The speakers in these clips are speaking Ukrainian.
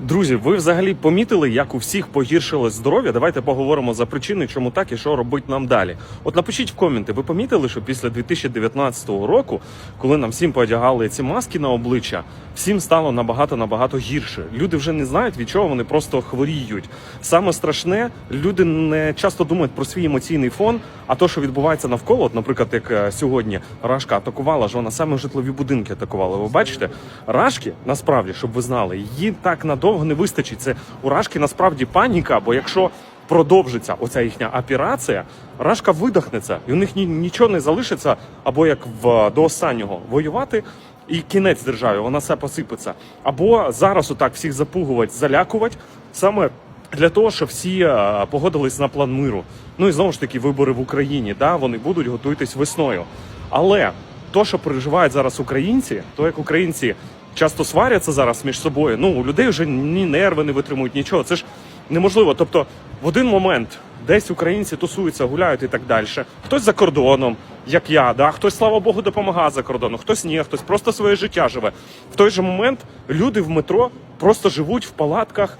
Друзі, ви взагалі помітили, як у всіх погіршилось здоров'я? Давайте поговоримо за причини, чому так і що робить нам далі. От напишіть в коменти, ви помітили, що після 2019 року, коли нам всім поодягали ці маски на обличчя, всім стало набагато набагато гірше. Люди вже не знають від чого вони просто хворіють. Саме страшне, люди не часто думають про свій емоційний фон, а то, що відбувається навколо, от, наприклад, як е, сьогодні Рашка атакувала, ж вона саме житлові будинки атакувала. Ви бачите, Рашки насправді, щоб ви знали, її так надовго не вистачить. Це у насправді паніка, бо якщо продовжиться оця їхня операція, Рашка видохнеться, і у них ні, нічого не залишиться, або як в до останнього воювати. І кінець державі, вона все посипеться. Або зараз отак всіх запугувати, залякувати, саме для того, щоб всі е, погодились на план миру. Ну і знову ж таки, вибори в Україні, да, вони будуть готуйтесь весною. Але то, що переживають зараз українці, то як українці часто сваряться зараз між собою, ну у людей вже ні нерви не витримують, нічого. Це ж неможливо. Тобто, в один момент десь українці тусуються, гуляють і так далі. Хтось за кордоном, як я, да? хтось, слава Богу, допомагає за кордоном, хтось ні, хтось просто своє життя живе. В той же момент люди в метро просто живуть в палатках,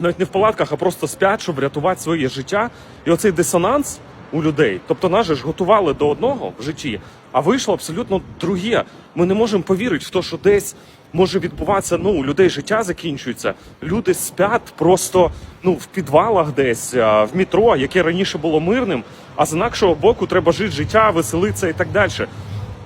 навіть не в палатках, а просто спять, щоб врятувати своє життя. І оцей дисонанс у людей. Тобто нас же ж готували до одного в житті, а вийшло абсолютно друге. Ми не можемо повірити в те, що десь може відбуватися. Ну, у людей життя закінчується. Люди спять просто ну в підвалах, десь в метро, яке раніше було мирним. А з інакшого боку треба жити життя, веселитися і так далі.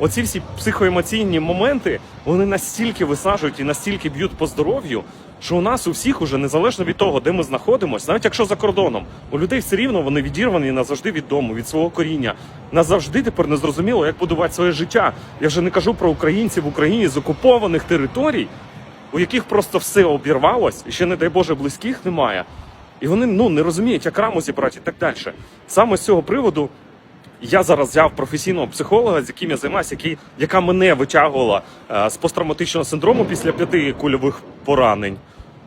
Оці всі психоемоційні моменти вони настільки виснажують і настільки б'ють по здоров'ю, що у нас у всіх уже незалежно від того, де ми знаходимося, навіть якщо за кордоном, у людей все рівно вони відірвані назавжди від дому, від свого коріння. Назавжди тепер не зрозуміло, як будувати своє життя. Я вже не кажу про українців в Україні з окупованих територій, у яких просто все обірвалось, і ще, не дай Боже, близьких немає. І вони ну не розуміють, як раму зібрати і так далі. Саме з цього приводу я зараз взяв професійного психолога, з яким я займаюся, який, яка мене витягувала е, з посттравматичного синдрому після п'яти кульових поранень.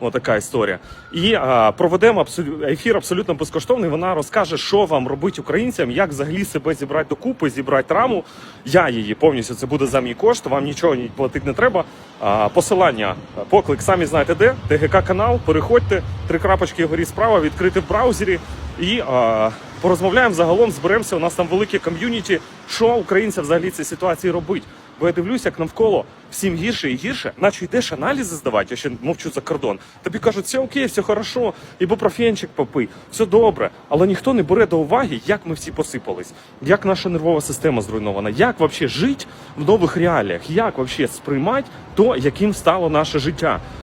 Отака історія. І е, проведемо абсолю... ефір абсолютно безкоштовний. Вона розкаже, що вам робити українцям, як взагалі себе зібрати докупи, зібрати раму. Я її повністю це буде за мій кошт. Вам нічого платити не треба. А, посилання, поклик, самі знаєте де. ТГК канал. Переходьте, три крапочки вгорі справа, відкрити в браузері і а, порозмовляємо загалом. Зберемося. У нас там велике ком'юніті. Що українцям взагалі цій ситуації робить? Бо я дивлюся, як навколо всім гірше і гірше, наче йдеш аналізи здавати, я ще мовчу за кордон. Тобі кажуть, все окей, все хорошо, ібупрофенчик попий, все добре. Але ніхто не бере до уваги, як ми всі посипались, як наша нервова система зруйнована, як взагалі жити в нових реаліях, як взагалі сприймати то, яким стало наше життя.